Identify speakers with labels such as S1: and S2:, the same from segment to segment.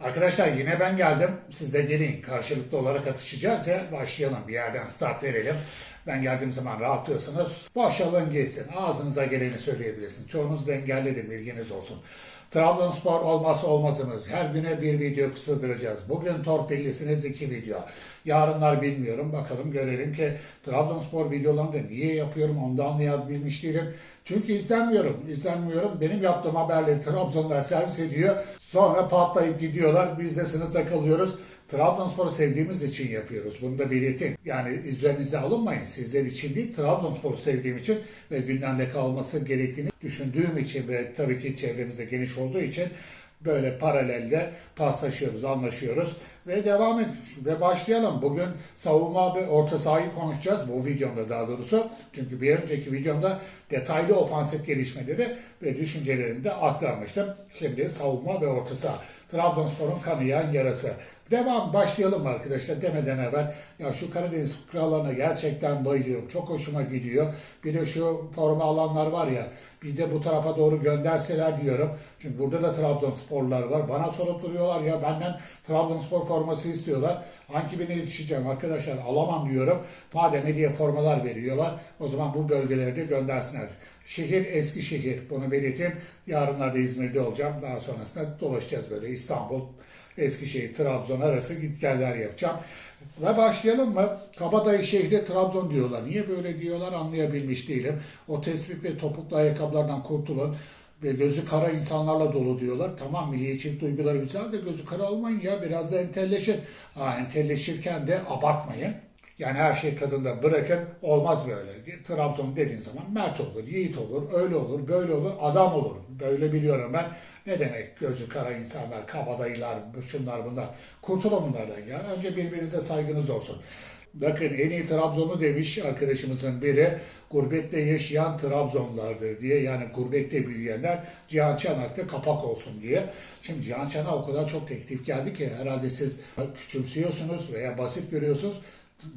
S1: Arkadaşlar yine ben geldim. Siz de gelin. Karşılıklı olarak atışacağız ya. Başlayalım. Bir yerden start verelim. Ben geldiğim zaman rahatlıyorsunuz. Boşalın geçsin. Ağzınıza geleni söyleyebilirsiniz. Çoğunuz da engelledim. Bilginiz olsun. Trabzonspor olmazsa olmazımız. Her güne bir video kısıldıracağız. Bugün torpillisiniz iki video. Yarınlar bilmiyorum. Bakalım görelim ki Trabzonspor videolarını niye yapıyorum onu da anlayabilmiş değilim. Çünkü izlenmiyorum. İzlenmiyorum. Benim yaptığım haberleri Trabzonlar servis ediyor. Sonra patlayıp gidiyorlar. Biz de sınıfta kalıyoruz. Trabzonspor'u sevdiğimiz için yapıyoruz. Bunu da belirteyim. Yani üzerinize alınmayın. Sizler için değil, Trabzonspor'u sevdiğim için ve gündemde kalması gerektiğini düşündüğüm için ve tabii ki çevremizde geniş olduğu için böyle paralelde paslaşıyoruz, anlaşıyoruz ve devam ediyoruz. Ve başlayalım. Bugün savunma ve orta sahayı konuşacağız. Bu videomda daha doğrusu. Çünkü bir önceki videomda detaylı ofansif gelişmeleri ve düşüncelerimi de aktarmıştım. Şimdi savunma ve orta saha. Trabzonspor'un kanayan yarası. Devam başlayalım arkadaşlar demeden evvel. Ya şu Karadeniz krallarına gerçekten bayılıyorum. Çok hoşuma gidiyor. Bir de şu forma alanlar var ya bir de bu tarafa doğru gönderseler diyorum. Çünkü burada da Trabzonsporlular var. Bana sorup duruyorlar ya benden Trabzonspor forması istiyorlar. Hangi birine yetişeceğim arkadaşlar alamam diyorum. Madem hediye formalar veriyorlar o zaman bu bölgelere de göndersinler. Şehir Eskişehir bunu belirteyim. Yarınlarda İzmir'de olacağım. Daha sonrasında dolaşacağız böyle İstanbul, Eskişehir, Trabzon arası gitgeller yapacağım. Ve başlayalım mı? Kabadayı şehri Trabzon diyorlar. Niye böyle diyorlar anlayabilmiş değilim. O tespit ve topuklu ayakkabılardan kurtulun. Ve gözü kara insanlarla dolu diyorlar. Tamam milliyetçilik duyguları güzel de gözü kara olmayın ya. Biraz da entelleşin. Ha, entelleşirken de abartmayın. Yani her şey tadında bırakın. Olmaz böyle. Trabzon dediğin zaman Mert olur, Yiğit olur, öyle olur, böyle olur, adam olur. Böyle biliyorum ben. Ne demek gözü kara insanlar, kabadayılar, şunlar bunlar. Kurtulun bunlardan ya. Önce birbirinize saygınız olsun. Bakın en iyi Trabzonlu demiş arkadaşımızın biri. Gurbette yaşayan Trabzonlardır diye. Yani gurbette büyüyenler Cihan Çanak'ta kapak olsun diye. Şimdi Cihan Çanak'a o kadar çok teklif geldi ki herhalde siz küçümsüyorsunuz veya basit görüyorsunuz.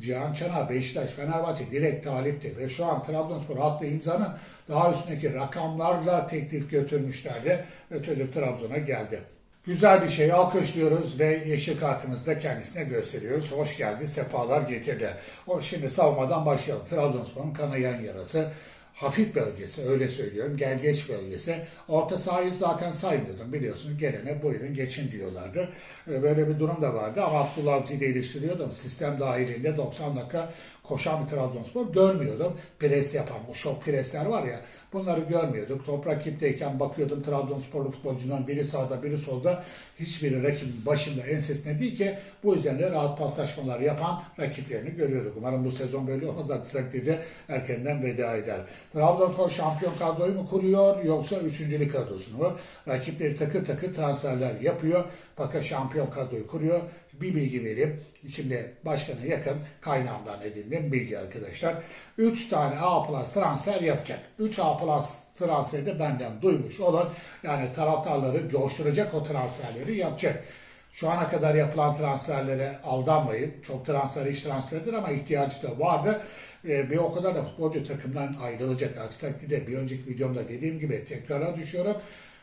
S1: Cihan Çanak, Beşiktaş, Fenerbahçe direkt talipti ve şu an Trabzonspor attığı imzanın daha üstündeki rakamlarla teklif götürmüşlerdi ve çocuk Trabzon'a geldi. Güzel bir şey alkışlıyoruz ve yeşil kartımızı da kendisine gösteriyoruz. Hoş geldi, sefalar getirdi. O şimdi savunmadan başlayalım. Trabzonspor'un kanayan yarası. Hafif bölgesi öyle söylüyorum. Gelgeç bölgesi. Orta sahayı zaten saymıyordum biliyorsunuz. Gelene buyurun geçin diyorlardı. Ee, Böyle bir durum da vardı ama Abdullah Avcı'yı da eleştiriyordum. Sistem dahilinde 90 dakika koşan bir Trabzonspor görmüyordum. Pres yapan o şok presler var ya bunları görmüyorduk. Top rakipteyken bakıyordum Trabzonsporlu futbolcuların biri sağda biri solda hiçbiri rakibin başında ensesine değil ki bu yüzden de rahat paslaşmalar yapan rakiplerini görüyorduk. Umarım bu sezon böyle olmaz. Aksi takdirde erkenden veda eder. Trabzonspor şampiyon kadroyu mu kuruyor yoksa üçüncülük kadrosunu mu? Rakipleri takır takır transferler yapıyor. Fakat şampiyon kadroyu kuruyor. Bir bilgi vereyim. Şimdi başkana yakın kaynağımdan edindiğim bilgi arkadaşlar. 3 tane A plus transfer yapacak. 3 A plus transferi de benden duymuş olan yani taraftarları coşturacak o transferleri yapacak. Şu ana kadar yapılan transferlere aldanmayın. Çok transfer iş transferidir ama ihtiyacı da vardı. Ee, bir o kadar da futbolcu takımdan ayrılacak. Aksi takdirde bir önceki videomda dediğim gibi tekrara düşüyorum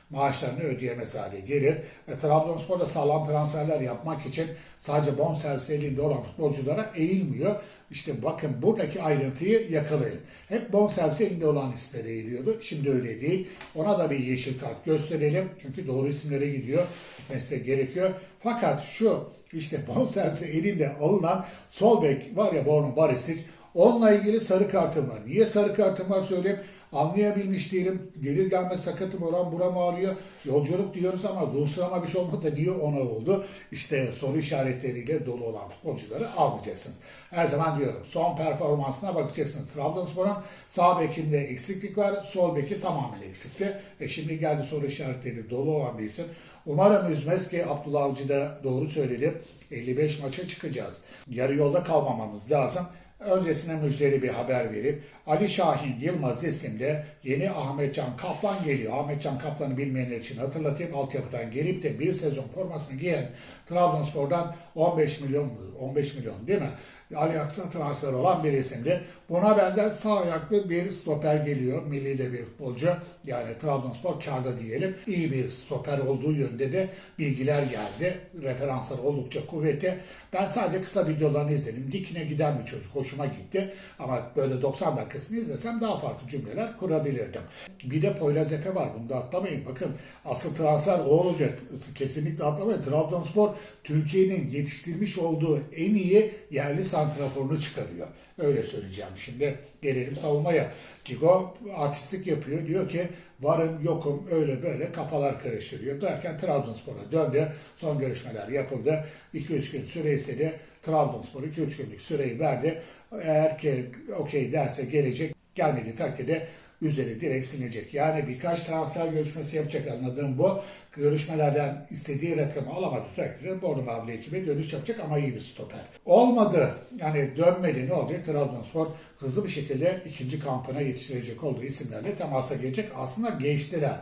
S1: maaşlarını ödeyemez hale gelir. E, Trabzonspor da sağlam transferler yapmak için sadece bonservis elinde olan futbolculara eğilmiyor. İşte bakın buradaki ayrıntıyı yakalayın. Hep bonservis elinde olan isimlere eğiliyordu. Şimdi öyle değil. Ona da bir yeşil kart gösterelim. Çünkü doğru isimlere gidiyor. Gitmesi gerekiyor. Fakat şu işte bonservisi elinde alınan sol bek var ya Borno Barisic Onunla ilgili sarı kartım var. Niye sarı kartım var söyleyeyim. Anlayabilmiş değilim. Gelir gelmez sakatım oran buram ağrıyor. Yolculuk diyoruz ama Dulsırama bir şey olmadı niye ona oldu? İşte soru işaretleriyle dolu olan futbolcuları almayacaksınız. Her zaman diyorum son performansına bakacaksınız. Trabzonspor'un sağ bekinde eksiklik var. Sol beki tamamen eksikti. E şimdi geldi soru işaretleri dolu olan bir isim. Umarım üzmez ki Abdullah Avcı da doğru söyledi. 55 maça çıkacağız. Yarı yolda kalmamamız lazım. Öncesine müjdeli bir haber verip Ali Şahin Yılmaz isimde yeni Ahmetcan Kaplan geliyor. Ahmetcan Kaplan'ı bilmeyenler için hatırlatayım. Altyapıdan gelip de bir sezon formasını giyen Trabzonspor'dan 15 milyon 15 milyon değil mi? Ali Aksa transfer olan bir isimdi. Buna benzer sağ ayaklı bir stoper geliyor. Milli de bir futbolcu. Yani Trabzonspor karda diyelim. İyi bir stoper olduğu yönde de bilgiler geldi. Referanslar oldukça kuvvetli. Ben sadece kısa videolarını izledim. Dikine giden bir çocuk. Hoşuma gitti. Ama böyle 90 dakikasını izlesem daha farklı cümleler kurabilirdim. Bir de Poyraz Efe var. Bunu da atlamayın. Bakın asıl transfer o olacak. Kesinlikle atlamayın. Trabzonspor Türkiye'nin yetiştirmiş olduğu en iyi yerli santraforunu çıkarıyor. Öyle söyleyeceğim. Şimdi gelelim savunmaya. Cigo artistlik yapıyor. Diyor ki varım yokum öyle böyle kafalar karıştırıyor. Derken Trabzonspor'a döndü. Son görüşmeler yapıldı. 2-3 gün süre istedi. Trabzonspor 2-3 günlük süreyi verdi. Eğer ki okey derse gelecek. Gelmediği takdirde üzeri direkt silecek. Yani birkaç transfer görüşmesi yapacak anladığım bu. Görüşmelerden istediği rakamı alamadı takdirde Bordo Mavili ekibe dönüş yapacak ama iyi bir stoper. Olmadı yani dönmedi ne olacak? Trabzonspor hızlı bir şekilde ikinci kampına yetiştirecek olduğu isimlerle temasa gelecek. Aslında geçtiler.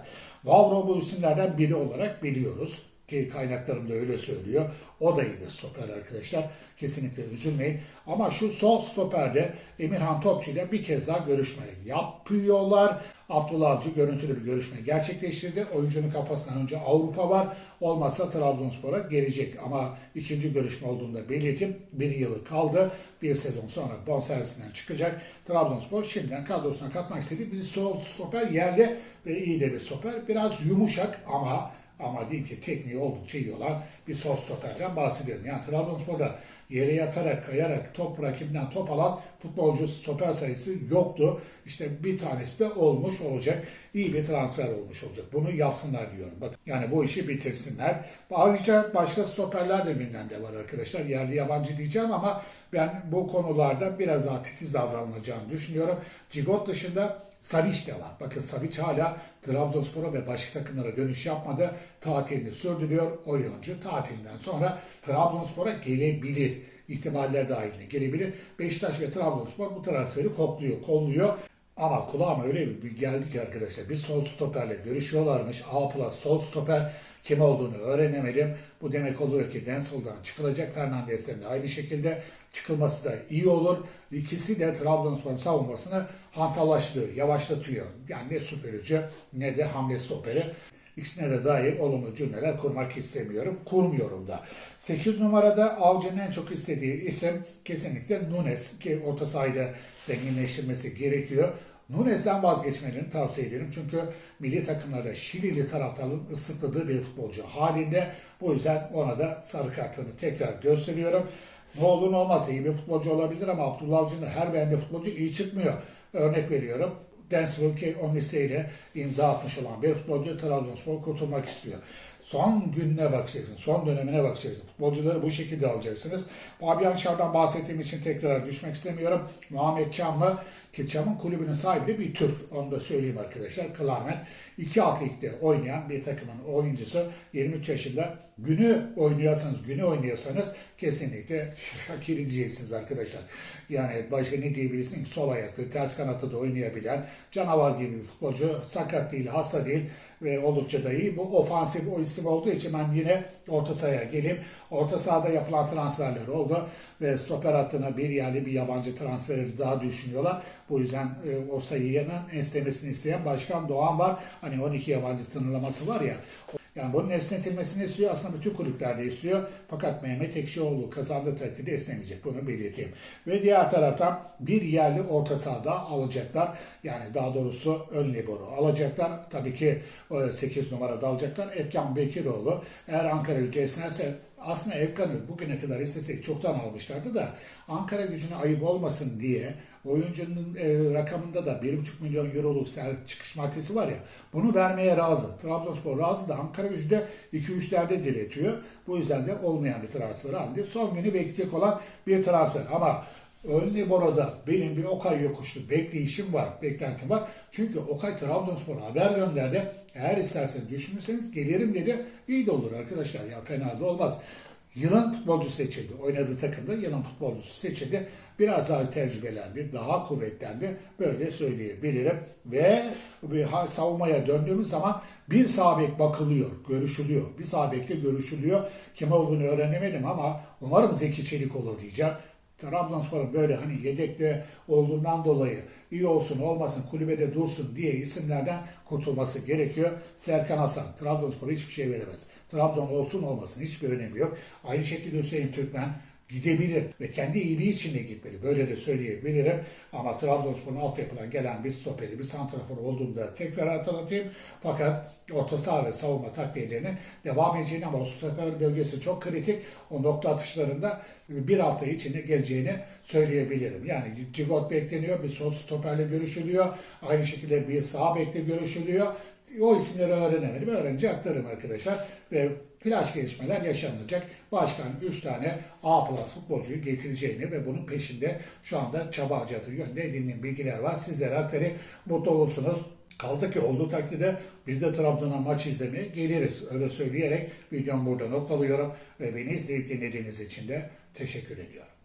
S1: Vavro bu isimlerden biri olarak biliyoruz ki kaynaklarım da öyle söylüyor. O da iyi bir stoper arkadaşlar. Kesinlikle üzülmeyin. Ama şu sol stoperde Emirhan Topçu ile bir kez daha görüşme yapıyorlar. Abdullah Avcı görüntülü bir görüşme gerçekleştirdi. Oyuncunun kafasından önce Avrupa var. Olmazsa Trabzonspor'a gelecek. Ama ikinci görüşme olduğunda belirtip bir yılı kaldı. Bir sezon sonra bonservisinden çıkacak. Trabzonspor şimdiden kadrosuna katmak istedi. Bizi sol stoper yerli ve iyi de bir stoper. Biraz yumuşak ama ama değil ki tekniği oldukça iyi olan bir sol stoperden bahsediyorum. Yani Trabzonspor'da yere yatarak, kayarak top rakibinden top alan futbolcu stoper sayısı yoktu. İşte bir tanesi de olmuş olacak. İyi bir transfer olmuş olacak. Bunu yapsınlar diyorum. Bak yani bu işi bitirsinler. Ayrıca başka stoperler de gündemde var arkadaşlar. Yerli yabancı diyeceğim ama ben bu konularda biraz daha titiz davranılacağını düşünüyorum. Cigot dışında Savic de var. Bakın Savic hala Trabzonspor'a ve başka takımlara dönüş yapmadı. Tatilini sürdürüyor. Oyuncu tatilinden sonra Trabzonspor'a gelebilir. İhtimaller dahiline gelebilir. Beşiktaş ve Trabzonspor bu transferi kokluyor, kolluyor. Ama kulağıma öyle bir geldi ki arkadaşlar bir sol stoperle görüşüyorlarmış. A sol stoper kim olduğunu öğrenemedim. Bu demek oluyor ki Densel'dan çıkılacak Fernandez'den de aynı şekilde çıkılması da iyi olur. İkisi de Trabzonspor'un savunmasını hantallaştırıyor, yavaşlatıyor. Yani ne süpürücü ne de hamle stoperi. İkisine de dair olumlu cümleler kurmak istemiyorum. Kurmuyorum da. 8 numarada Avcı'nın en çok istediği isim kesinlikle Nunes ki orta sahayla zenginleştirmesi gerekiyor. Nunes'den vazgeçmelerini tavsiye ederim. Çünkü milli takımlarda Şilili taraftarların ıslıkladığı bir futbolcu halinde. Bu yüzden ona da sarı kartını tekrar gösteriyorum. Ne olur ne olmaz iyi bir futbolcu olabilir ama Abdullah Avcı'nın her beğendiği futbolcu iyi çıkmıyor. Örnek veriyorum. Denzel ki o listeyle imza atmış olan bir futbolcu Trabzonspor kurtulmak istiyor. Son gününe bakacaksınız, son dönemine bakacaksınız. Futbolcuları bu şekilde alacaksınız. Fabian Şar'dan bahsettiğim için tekrar düşmek istemiyorum. Muhammed Çamlı ki Çam'ın kulübünün sahibi bir Türk. Onu da söyleyeyim arkadaşlar. Klarnet. iki alt ligde oynayan bir takımın oyuncusu. 23 yaşında. Günü oynuyorsanız, günü oynuyorsanız kesinlikle Şakir diyeceksiniz arkadaşlar. Yani başka ne diyebilirsiniz? Sol ayaklı, ters kanatta da oynayabilen canavar gibi bir futbolcu. Sakat değil, hasta değil ve oldukça da iyi. Bu ofansif o isim olduğu için ben yine orta sahaya geleyim. Orta sahada yapılan transferler oldu ve stoper hattına bir yerli bir yabancı transferi daha düşünüyorlar. Bu yüzden e, o sayının esnemesini isteyen Başkan Doğan var. Hani 12 yabancı sınırlaması var ya. Yani bunun esnetilmesini istiyor. Aslında bütün kulüpler de istiyor. Fakat Mehmet Ekşioğlu kazandığı takdirde esnemeyecek. Bunu belirteyim. Ve diğer taraftan bir yerli orta sahada alacaklar. Yani daha doğrusu ön libero alacaklar. Tabii ki 8 numarada alacaklar. Erkan Bekiroğlu eğer Ankara gücü esnerse aslında Evkan'ı bugüne kadar istesek çoktan almışlardı da Ankara gücüne ayıp olmasın diye oyuncunun e, rakamında da 1,5 milyon euroluk çıkış maddesi var ya bunu vermeye razı. Trabzonspor razı da Ankara gücü de 2-3'lerde diretiyor. Bu yüzden de olmayan bir transfer halinde. Son günü bekleyecek olan bir transfer. Ama Ön Liboro'da benim bir Okay yokuşlu bekleyişim var, beklentim var. Çünkü Okay Trabzonspor'a haber gönderdi. Eğer isterseniz düşünürseniz gelirim dedi. İyi de olur arkadaşlar ya fena da olmaz. Yılın futbolcusu seçildi. Oynadığı takımda yılın futbolcusu seçildi. Biraz daha tecrübelendi, daha kuvvetlendi. Böyle söyleyebilirim. Ve savunmaya döndüğümüz zaman bir sağ bek bakılıyor, görüşülüyor. Bir sağ bekte görüşülüyor. Kim olduğunu öğrenemedim ama umarım Zeki Çelik olur diyeceğim. Trabzonspor'un böyle hani yedekte olduğundan dolayı iyi olsun olmasın kulübede dursun diye isimlerden kurtulması gerekiyor. Serkan Hasan Trabzonspor'a hiçbir şey veremez. Trabzon olsun olmasın hiçbir önemi yok. Aynı şekilde Hüseyin Türkmen gidebilir ve kendi iyiliği için de gitmeli. Böyle de söyleyebilirim. Ama Trabzonspor'un altyapıdan gelen bir stoperi, bir santrafor olduğunu da tekrar hatırlatayım. Fakat orta saha ve savunma takviyelerinin devam edeceğini ama o stoper bölgesi çok kritik. O nokta atışlarında bir hafta içinde geleceğini söyleyebilirim. Yani Cigot bekleniyor, bir sol stoperle görüşülüyor. Aynı şekilde bir sağ bekle görüşülüyor. O isimleri öğrenemedim. Öğrenci aktarım arkadaşlar. Ve flash gelişmeler yaşanacak. Başkan 3 tane A plus futbolcuyu getireceğini ve bunun peşinde şu anda çaba harcadığı yönde edindiğim bilgiler var. Sizlere aktarayım. Mutlu olursunuz. Kaldı ki olduğu takdirde biz de Trabzon'a maç izlemeye geliriz. Öyle söyleyerek videomu burada noktalıyorum. Ve beni izleyip dinlediğiniz için de teşekkür ediyorum.